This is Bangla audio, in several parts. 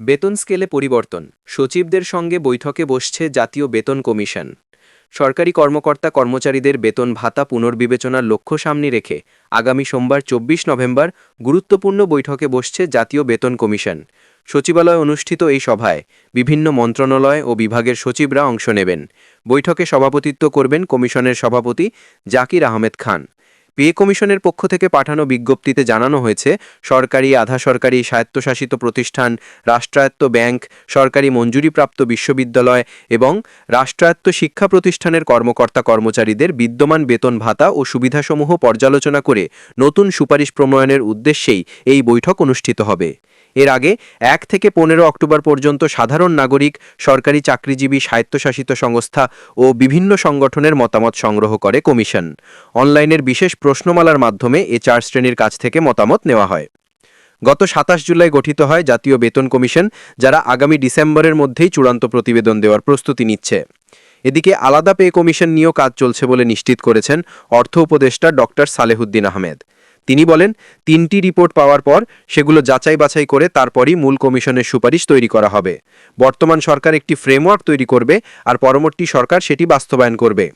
বেতন স্কেলে পরিবর্তন। সচিবদের সঙ্গে বৈঠকে বসছে জাতীয় বেতন কমিশন। সরকারি কর্মকর্তা কর্মচারীদের বেতন ভাতা পুনর্বিবেচনার লক্ষ্য সামনে রেখে আগামী সোমবার চব্বিশ নভেম্বর গুরুত্বপূর্ণ বৈঠকে বসছে জাতীয় বেতন কমিশন। সচিবালয় অনুষ্ঠিত এই সভায় বিভিন্ন মন্ত্রণালয় ও বিভাগের সচিবরা অংশ নেবেন। বৈঠকে সভাপতিত্ব করবেন কমিশনের সভাপতি জাকির আহমেদ খান। পে কমিশনের পক্ষ থেকে পাঠানো বিজ্ঞপ্তিতে জানানো হয়েছে, সরকারি আধা সরকারি স্বায়ত্তশাসিত প্রতিষ্ঠান, রাষ্ট্রায়ত্ত ব্যাংক, সরকারি মঞ্জুরিপ্রাপ্ত বিশ্ববিদ্যালয় এবং রাষ্ট্রায়ত্ত শিক্ষা প্রতিষ্ঠানের কর্মকর্তা কর্মচারীদের বিদ্যমান বেতন ভাতা ও সুবিধাসমূহ পর্যালোচনা করে নতুন সুপারিশ প্রণয়নের উদ্দেশ্যেই এই বৈঠক অনুষ্ঠিত হবে। এর আগে এক থেকে পনেরো অক্টোবর পর্যন্ত সাধারণ নাগরিক, সরকারি চাকরিজীবী, স্বায়ত্তশাসিত সংস্থা ও বিভিন্ন সংগঠনের মতামত সংগ্রহ করে কমিশন। অনলাইনের বিশেষ প্রশ্নমালার মাধ্যমে এ চার শ্রেণির কাছ থেকে মতামত নেওয়া হয়। গত সাতাশ জুলাই গঠিত হয় জাতীয় বেতন কমিশন, যারা আগামী ডিসেম্বরের মধ্যেই চূড়ান্ত প্রতিবেদন দেওয়ার প্রস্তুতি নিচ্ছে। এদিকে আলাদা পে কমিশন নিয়েও কাজ চলছে বলে নিশ্চিত করেছেন অর্থ উপদেষ্টা ডক্টর সালেহুদ্দিন আহমেদ। তিনি বলেন, তিনটি রিপোর্ট পাওয়ার পর সেগুলো যাচাই বাছাই করে তারপরই মূল কমিশনের সুপারিশ তৈরি করা হবে। বর্তমান সরকার একটি ফ্রেমওয়ার্ক তৈরি করবে আর পরবর্তী সরকার সেটি বাস্তবায়ন করবে।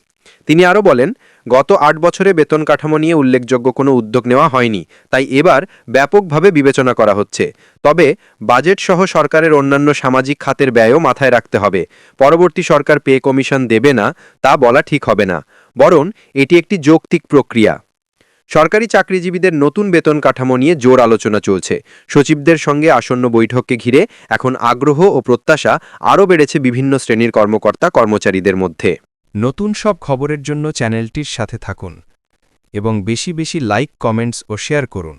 তিনি আরও বলেন, গত আট বছরে বেতন কাঠামো নিয়ে উল্লেখযোগ্য কোনো উদ্যোগ নেওয়া হয়নি, তাই এবার ব্যাপকভাবে বিবেচনা করা হচ্ছে। তবে বাজেট সহ সরকারের অন্যান্য সামাজিক খাতের ব্যয়ও মাথায় রাখতে হবে। পরবর্তী সরকার পে কমিশন দেবে না, তা বলা ঠিক হবে না। বরং এটি একটি যৌক্তিক প্রক্রিয়া। সরকারি চাকরিজীবীদের নতুন বেতন কাঠামো নিয়ে জোর আলোচনা চলছে। সচিবদের সঙ্গে আসন্ন বৈঠককে ঘিরে এখন আগ্রহ ও প্রত্যাশা আরও বেড়েছে বিভিন্ন শ্রেণির কর্মকর্তা কর্মচারীদের মধ্যে। নতুন সব খবরের জন্য চ্যানেলটির সাথে থাকুন এবং বেশি বেশি লাইক, কমেন্টস ও শেয়ার করুন।